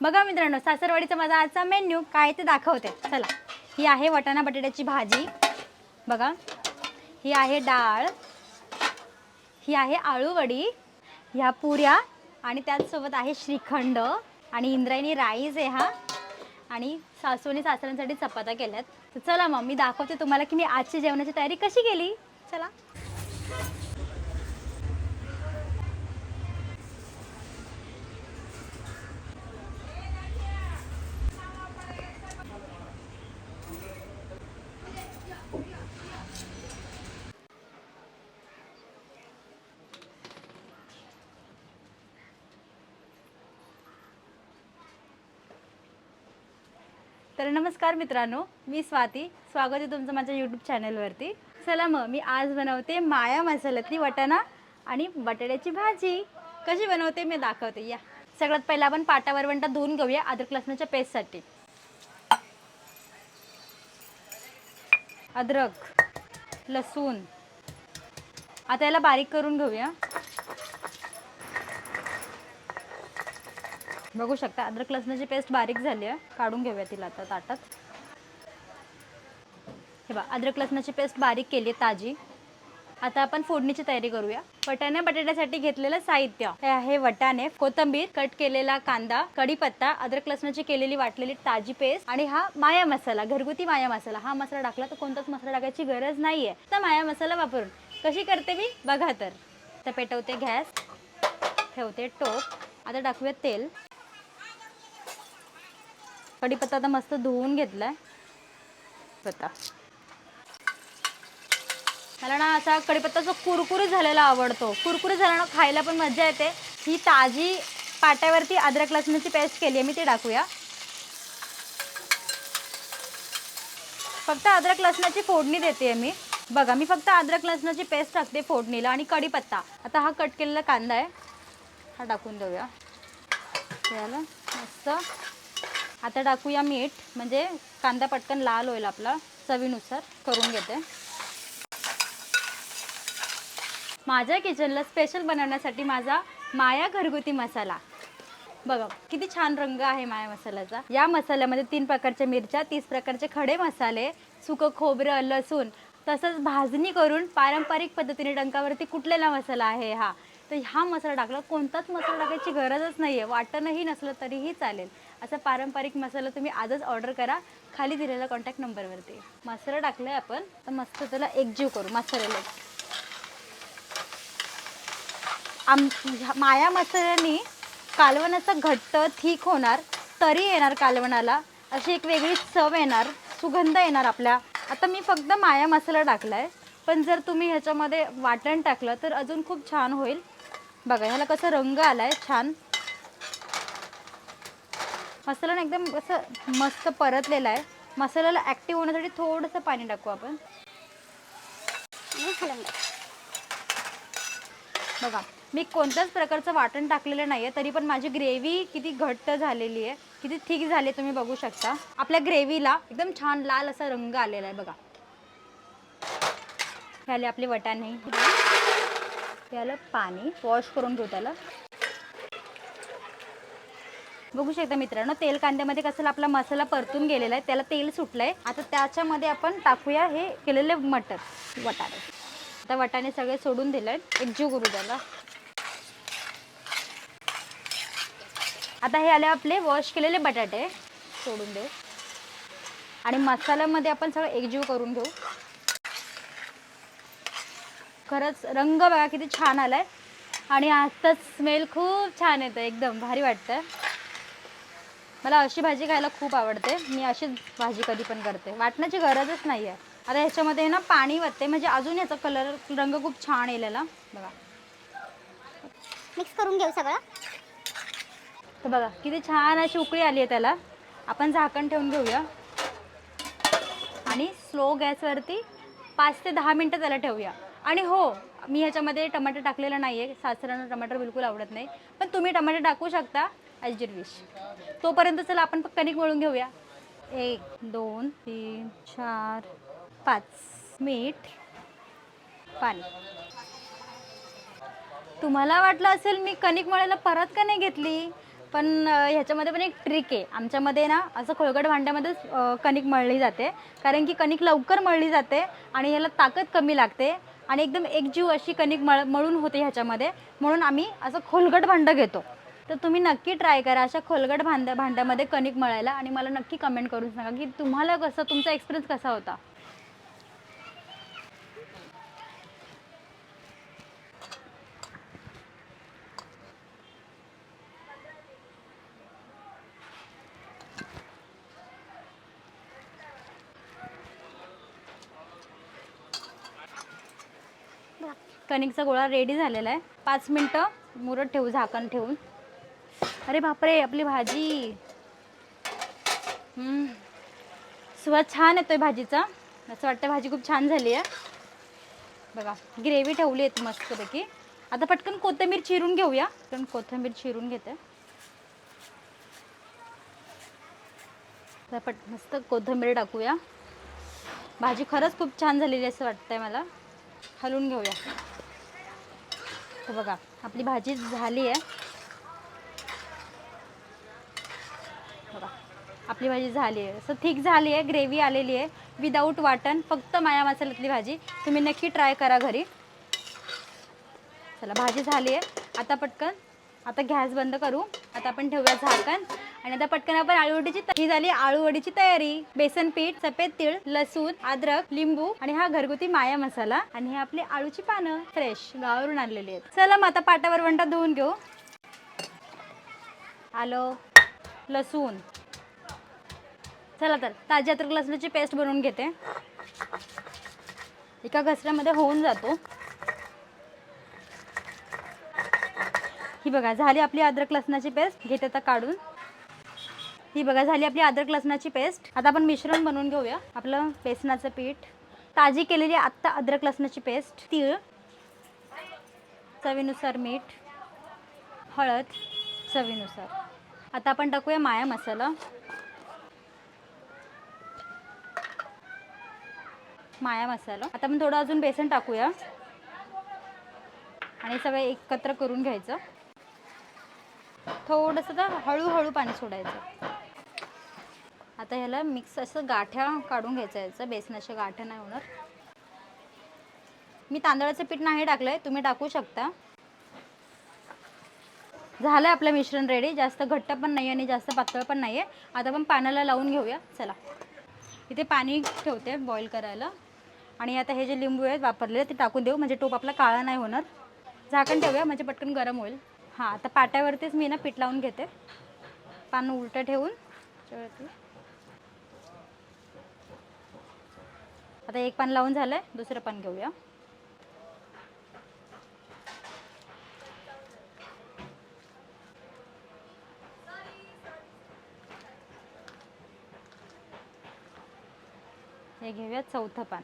बघा मित्रांनो सासरवाडीचा माझा आजचा मेन्यू काय ते दाखवते. चला ही आहे वटाणा बटाट्याची भाजी. बघा ही आहे डाळ. ही आहे आळूवडी ह्या पुऱ्या आणि त्याचसोबत आहे श्रीखंड आणि इंद्रायणी राईस आहे हा. आणि सासूने सासऱ्यांसाठी चपात्या केल्यात. तर चला मग मी दाखवते तुम्हाला की मी आजची जेवणाची तयारी कशी केली. चला. तर नमस्कार मित्रांनो मी स्वाती. स्वागत आहे तुमचं माझ्या यूट्यूब चॅनलवरती चला मग मी आज बनवते माया मसाल्यातली वटाणा आणि बटाट्याची भाजी. कशी बनवते मी दाखवते. या. सगळ्यात पहिला आपण पाटा वरवंटा धुवून घेऊया अद्रक लसणाच्या पेस्टसाठी. अद्रक लसूण. आता याला बारीक करून घेऊया. बघू शकता अद्रक लसणाची पेस्ट बारीक झाली आहे. काढून घेऊया तिला आता ताटात. हे बा अद्रक लसणाची पेस्ट बारीक केली आहे ताजी. आता आपण फोडणीची तयारी करूया. वटाणे बटाट्यासाठी घेतलेलं साहित्य हे आहे वटाणे कोथंबीर कट केलेला कांदा कढीपत्ता अद्रक लसणाची केलेली वाटलेली ताजी पेस्ट आणि हा माया मसाला घरगुती माया मसाला. हा मसाला टाकला तर कोणताच मसाला टाकायची गरज नाहीये. तर माया मसाला वापरून कशी करते मी? बघा तर. तर पेटवते गॅस ठेवते टोप. आता टाकूया तेल. कढीपत्ता आता मस्त धुवून घेतलाय. पत्ता. मला ना असा कढीपत्ता जो कुरकुरीत झालेला आवडतो. कुरकुरीत झाला ना खायला पण मजा येते. ही ताजी पाट्यावरती अद्रक लसणाची पेस्ट केली आहे मी ती टाकूया. फक्त अद्रक लसणाची फोडणी देते मी. बघा मी फक्त अद्रक लसणाची पेस्ट टाकते फोडणीला आणि कढीपत्ता. आता हा कट केलेला कांदा आहे. हा टाकून देऊया. मस्त. आता टाकूया मीठ म्हणजे कांदा पटकन लाल होईल आपला चवीनुसार करून घेते. माझ्या किचनला स्पेशल बनवण्यासाठी माझा माया घरगुती मसाला. बघा किती छान रंग आहे माया मसाल्याचा. या मसाल्यामध्ये तीन प्रकारच्या मिरच्या तीस प्रकारचे खडे मसाले सुकं खोबरं लसूण तसंच भाजणी करून पारंपरिक पद्धतीने डंकावरती कुटलेला मसाला आहे हा. तर हा मसाला टाकला कोणताच मसाला टाकायची गरजच नाही आहे वाटणंही नसलं तरीही चालेल. असा पारंपरिक मसाला तुम्ही आजच ऑर्डर करा. खाली दिलेल्या कॉन्टॅक्ट नंबरवरती मसाला टाकलाय आपण तर मस्त त्याला एकजीव करू मसाल्याला. आम माया मसाल्याने कालवणाचं घट्ट ठीक होणार तरी येणार कालवणाला अशी एक वेगळी चव येणार सुगंध येणार आपल्या. आता मी फक्त माया मसाला टाकलाय पण जर तुम्ही ह्याच्यामध्ये वाटण टाकलं तर अजून खूप छान होईल. बघा ह्याला कसं रंग आलाय छान. मसाला ना एकदम असं मस्त परतलेला आहे. मसाल्याला ॲक्टिव्ह होण्यासाठी थोडंसं पाणी टाकू आपण. बघा मी कोणत्याच प्रकारचं वाटण टाकलेलं नाही आहे तरी पण माझी ग्रेव्ही किती घट्ट झालेली आहे किती थिक झाली आहे तुम्ही बघू शकता. आपल्या ग्रेव्हीला एकदम छान लाल असा रंग आलेला आहे बघा. हे आले आपले वटाणे. त्याला पाणी वॉश करून घेऊ त्याला. बघू शकता मित्रांनो तेल कांद्यामध्ये कसं आपला मसाला परतून गेलेला आहे त्याला तेल सुटलंय. आता त्याच्यामध्ये आपण टाकूया हे केलेले मटर वटाणे. आता वटाणे सगळे सोडून दिले एकजीव करू त्याला आता हे आले आपले वॉश केलेले बटाटे सोडून देऊ आणि मसाल्यामध्ये आपण सगळं एकजीव करून घेऊ. खरंच रंग बघा किती छान आलाय. आणि आजचा स्मेल खूप छान येतं एकदम भारी वाटतं मला अशी भाजी खायला खूप आवडते. मी अशीच भाजी कधी पण करते. वाटण्याची गरजच नाही आहे आता ह्याच्यामध्ये ना पाणी वतते म्हणजे अजून याचा कलर रंग खूप छान येलेला. बघा. मिक्स करून घेऊ सगळं? तर बघा किती छान अशी उकळी आली आहे त्याला. आपण झाकण ठेवून घेऊया. आणि स्लो गॅसवरती पाच ते दहा मिनटं त्याला ठेवूया. आणि हो मी ह्याच्यामध्ये टमाटर टाकलेलं नाही आहे सासऱ्यांना टमाटर बिलकुल आवडत नाही. पण तुम्ही टमाटर टाकू शकता. ॲज युअर विश तोपर्यंत चला आपण कणिक वळून घेऊया. एक दोन तीन चार पाच. मीठ पाणी. तुम्हाला वाटलं असेल मी कणिक मळायला परत का नाही घेतली? पण ह्याच्यामध्ये पण एक ट्रिक आहे. आमच्यामध्ये ना असं खोलगट भांड्यामध्येच कणिक मळली जाते. कारण की कणिक लवकर मळली जाते आणि ह्याला ताकद कमी लागते. आणि एकदम एकजीव अशी कणिक मळ मळून होते ह्याच्यामध्ये. म्हणून आम्ही असं खोलगट भांडं घेतो. तर तुम्ही नक्की ट्राय करा अशा खोलगट भांड्या भांड्यामध्ये कणिक मळायला आणि मला नक्की कमेंट करून सांगा की तुम्हाला कसं तुमचा एक्सपिरियन्स कसा होता? कणिकचा गोळा रेडी झालेला आहे. पाच मिनटं मुरत ठेवू झाकण ठेवून. अरे बापरे आपली भाजी. सुवाद छान येतोय भाजीचा. असं वाटतं भाजी खूप छान झाली आहे. बघा ग्रेव्ही ठेवली आहे मस्तपैकी. आता पटकन कोथिंबीर चिरून घेऊया. पण कोथिंबीर चिरून घेते. तर पट मस्त कोथिंबीर टाकूया. भाजी खरंच खूप छान झालेली आहे असं वाटतंय मला. हलवून घेऊया. तर बघा आपली भाजी झाली आहे. आपली भाजी झाली आहे. असं थिक झाली आहे ग्रेव्ही आलेली आहे. विदाऊट वाटण फक्त माया मसाल्यातली भाजी. तुम्ही नक्की ट्राय करा घरी. चला भाजी झाली आहे. आता पटकन आता गॅस बंद करू. आता आपण ठेवूया झाकण. आणि आता पटकन आपण आळूवडीची ही झाली आळूवडीची तयारी. बेसन पीठ सफेद तीळ लसूण अद्रक लिंबू आणि हा घरगुती माया मसाला. आणि हे आपली आळूची पानं फ्रेश गावावरून आणलेली आहेत. चला मग आता पाटावर वंटा धुवून घेऊ. आलो. लसूण. चला तर ताजी अद्रक लसणाची पेस्ट बनवून घेते. एका घसऱ्यामध्ये होऊन जातो. ही बघा झाली आपली अद्रक लसणाची पेस्ट घेते आता काढून. ही बघा झाली आपली अद्रक लसणाची पेस्ट आता आपण मिश्रण बनवून घेऊया. आपलं बेसनाचं पीठ. ताजी केलेली आत्ता अद्रक लसणाची पेस्ट तीळ. चवीनुसार मीठ. हळद. चवीनुसार. आता आपण टाकूया माया मसाला. माया मसाला. आता आपण थोडं अजून बेसन टाकूया. आणि सगळं एकत्र करून घ्यायचं. थोडंसं तर हळूहळू पाणी सोडायचं. आता ह्याला मिक्स असं गाठ्या काढून घ्यायचं याचं बेसनाच्या गाठ्या नाही होणार. मी तांदळाचं पीठ नाही टाकलं आहे तुम्ही टाकू शकता. झालं आहे आपलं मिश्रण रेडी जास्त घट्ट पण नाही आणि जास्त पातळ पण नाही आहे आता आपण पाण्याला लावून घेऊया. चला. इथे पाणी ठेवते बॉईल करायला. आणि आता हे जे लिंबू आहेत वापरलेले ते टाकून देऊ. म्हणजे टोप आपला काळा नाही होणार. झाकण ठेवूया म्हणजे पटकन गरम होईल. हां आता पाट्यावरतीच मी ना पीठ लावून घेते. पान उलटं ठेवून. आता एक पान लावून झालंय दुसरं पान घेऊया. हे घेऊया चौथं पान.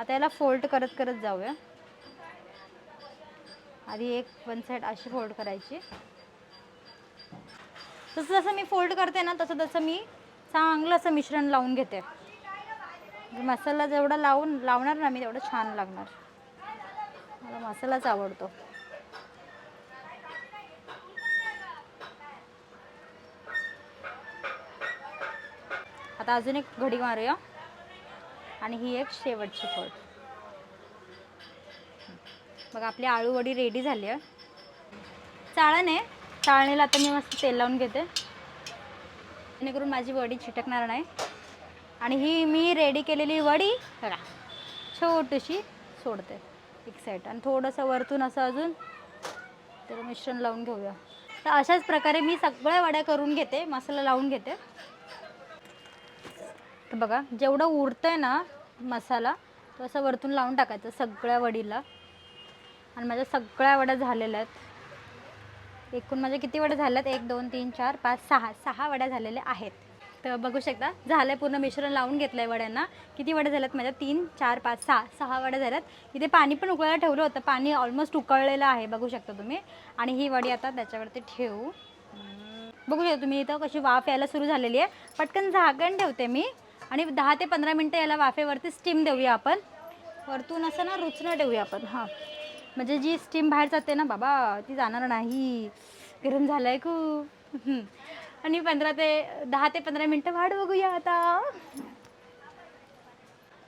आता याला फोल्ड करत करत जाऊया. आधी एक वन साईड अशी फोल्ड करायची. तसं जसं मी फोल्ड करते ना तसं तसं मी चांगलं असं मिश्रण लावून घेते. म्हणजे मसाला जेवढा लावून लावणार ना मी तेवढं छान लागणार. मला मसालाच आवडतो. आता अजून एक घडी मारूया. आणि ही एक शेवटची फळ बघा आपली आळूवडी रेडी झाली आहे. चाळण आहे. चाळणीला आता मी मस्त तेल लावून घेते. जेणेकरून माझी वडी चिटकणार नाही. आणि ही मी रेडी केलेली वडी बघा छोटीशी सोडते. एक साईड आणि थोडंसं वरतून असं अजून त्याचं मिश्रण लावून घेऊया. तर अशाच प्रकारे मी सगळ्या वड्या करून घेते. मसाला लावून घेते. तर बघा जेवढं उरतंय ना मसाला तो असं वरतून लावून टाकायचं सगळ्या वडीला. आणि माझ्या सगळ्या वड्या झालेल्या आहेत. एकूण माझ्या किती वड्या झाल्यात एक दोन तीन चार पाच सहा. सहा वड्या झालेल्या आहेत. तर बघू शकता झालं पूर्ण मिश्रण लावून घेतलं आहे वड्यांना. किती वड्या झाल्यात माझ्या? तीन चार पाच सहा. सहा वड्या झाल्यात. इथे पाणी पण उकळायला ठेवलं होतं. पाणी ऑलमोस्ट उकळलेलं आहे बघू शकता तुम्ही. आणि ही वडी आता त्याच्यावरती ठेवू. बघू शकता तुम्ही इथं कशी वाफ यायला सुरू झालेली आहे. पटकन झाकण ठेवते मी. आणि दहा ते पंधरा मिनटं याला वाफेवरती स्टीम देऊया आपण. वरतून असं ना रुचणं ठेवूया आपण हां. म्हणजे जी स्टीम बाहेर जाते ना बाबा ती जाणार नाही. गरम झालं आहे खूप आणि पंधरा ते दहा ते पंधरा मिनटं वाढ बघूया आता.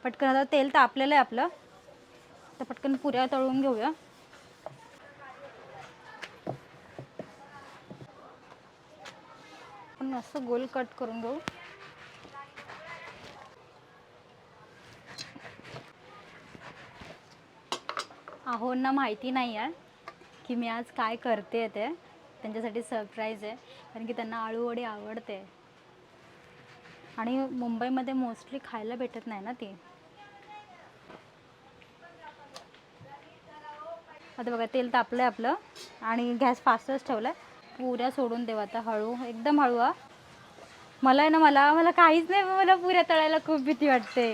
पटकन आता तेल तापलेलं आहे आपलं. तर पटकन पुऱ्या तळून घेऊया. पण मस्त गोल कट करून घेऊ. आहोंना माहिती नाही आहे की मी आज काय करते ते. त्यांच्यासाठी सरप्राईज आहे कारण की त्यांना आळूवडी आवडते. आणि मुंबईमध्ये मोस्टली खायला भेटत नाही ना ती. आता बघा तेल तापलं आहे आपलं आणि गॅस फास्टच ठेवलं आहे पुऱ्या सोडून देऊ आता हळू एकदम हळू आ मला आहे ना मला मला काहीच नाही मला पुऱ्या तळायला खूप भीती वाटते.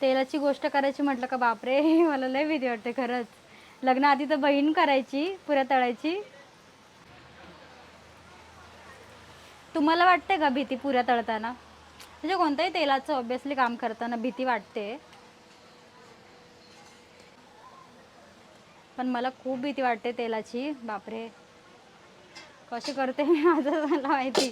तेलाची गोष्ट करायची म्हटलं का बापरे मला लय भीती वाटते खरंच. लग्नाआधी तर बहीण करायची पुऱ्या तळायची. तुम्हाला वाटते का भीती पुऱ्या तळताना? म्हणजे कोणत्याही तेलाचं ऑब्विसली काम करताना भीती वाटते. पण मला खूप भीती वाटते तेलाची. बापरे. कशी करते मी? माझं मला माहिती.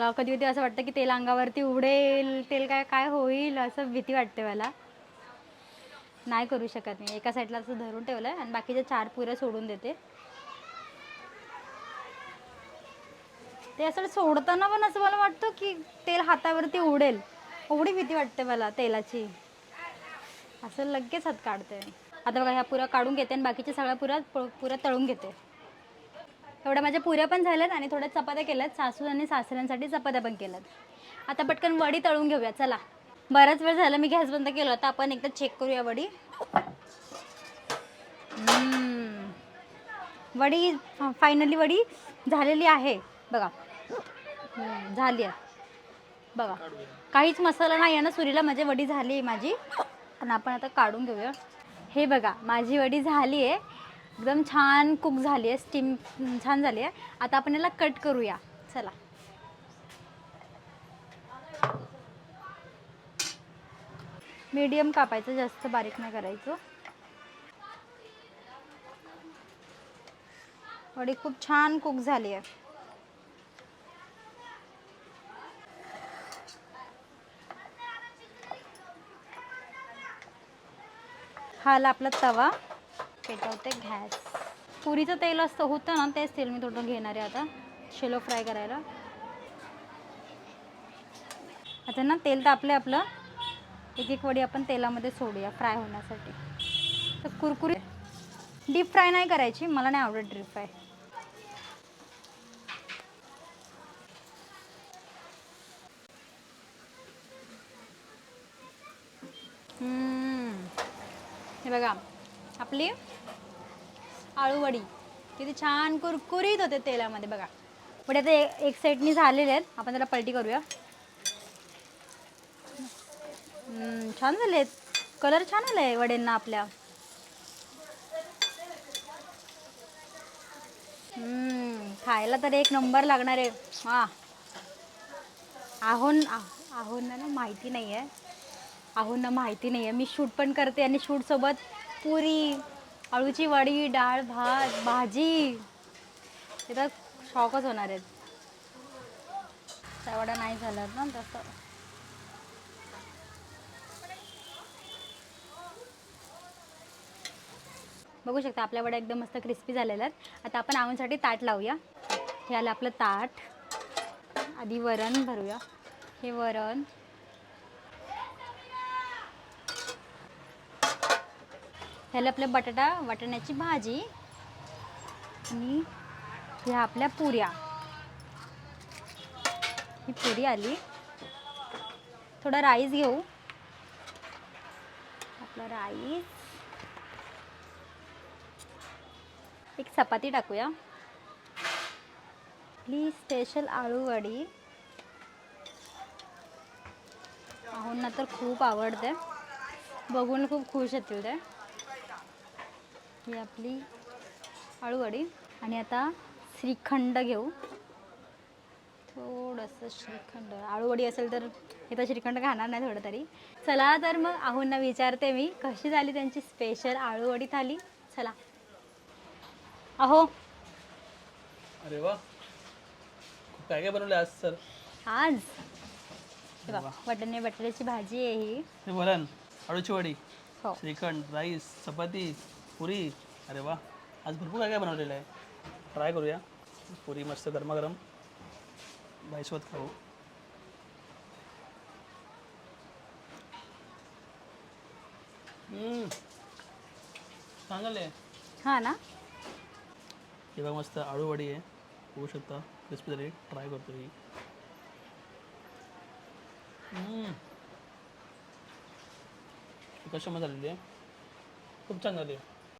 मला कधी कधी असं वाटतं की तेल अंगावरती उडेल तेल काय काय होईल असं भीती वाटते मला. नाही करू शकत मी. एका साईडला असं धरून ठेवलं आहे आणि बाकीच्या चार पुऱ्या सोडून देते. ते असं सोडताना पण असं मला वाटतं की तेल हातावरती उडेल एवढी भीती वाटते मला तेलाची. असं लगेच हात काढते आता बघा ह्या पुऱ्या काढून घेते आणि बाकीच्या सगळ्या पुऱ्या पुऱ्या तळून घेते. थोडं माझ्या पुऱ्या पण झाल्यात आणि थोड्या चपात्या केल्यात सासू आणि सासऱ्यांसाठी चपात्या पण केल्यात. आता पटकन वडी तळून घेऊया चला. बराच वेळ झाला मी गॅस बंद केला होता. आपण एकदा चेक करूया वडी. वडी फायनली वडी झालेली आहे. बघा. झाली आहे. बघा. काहीच मसाला नाही आहे ना सुरीला माझी वडी झाली आहे माझी. पण आपण आता काढून घेऊया. हे बघा माझी वडी झाली आहे. एकदम छान कुक झाली आहे स्टीम छान झाली आहे. आता आपण याला कट करूया. चला. मीडियम कापायचं जास्त बारीक नाही करायचं. वडी खूप छान कुक झाली आहे. हा आला आपला तवा. पेटवते गॅस पुरीचं तेल असतं होतं ना तेच तेल मी थोडं घेणार आहे आता शेलो फ्राय करायला. आता ना तेल तर आपलं. एक एक वडी आपण तेलामध्ये सोडूया फ्राय होण्यासाठी. तर कुरकुरी डीप फ्राय नाही करायची मला नाही आवडत डीप फ्राय. हे बघा आपली आळूवडी. किती छान कुरकुरीत होते तेलामध्ये बघा. पण आता एक सेटनी झालेले आहेत. आपण त्याला पलटी करूया. छान झाले कलर छान आलाय वड्यांना आपल्या. खायला तर एक नंबर लागणार आहे. हा आहोन आहोंना ना माहिती नाही आहे आहोंना माहिती नाही आहे मी शूट पण करते आणि शूटसोबत पुरी अळूची वडी डाळ भात भाजी. ते तर शॉकच होणार आहेत. त्या वड्या नाही झालं ना तसं बघू शकता आपल्या वड्या एकदम मस्त क्रिस्पी झालेल्या आहेत. आता आपण आवनसाठी ताट लावूया. हे आलं आपलं ताट. आधी वरण भरूया. हे वरण. ह्याला आपल्या बटाटा वाटाण्याची भाजी आणि ह्या आपल्या पुऱ्या. ही पुरी आली. थोडा राईस घेऊ. आपला राईस. एक चपाती टाकूया. आपली स्पेशल आळूवडी वडी. तर खूप आवडते. बघून खूप खुश येतील ते. ही आपली आळूवडी आणि आता श्रीखंड घेऊ. थोडंसं श्रीखंड. आळूवडी असेल तर इथं श्रीखंड खाणार नाही थोडं तरी. चला तर मग आहोंना विचारते मी कशी झाली त्यांची स्पेशल आळूवडी थाली? चला. अहो. अरे वा. काय काय बनवलं आज सर? आज? हे बघ वटाणे बटाट्याची भाजी आहे ही. वरण अळूची वडी हो. श्रीखंड राईस चपाती पुरी. अरे वा. आज भरपूर काय काय बनवलेलं आहे? ट्राय करूया. पुरी मस्त गरमागरम. बाईसोबत खाऊ. हम्म. चांगलं आहे हां ना? हे बघा मस्त आळू वडी आहे. होऊ शकता. क्रिस्पी झाली ट्राय करतो ही. हम्म. ही कशामध्ये झालेली आहे? खूप छान झाली आहे.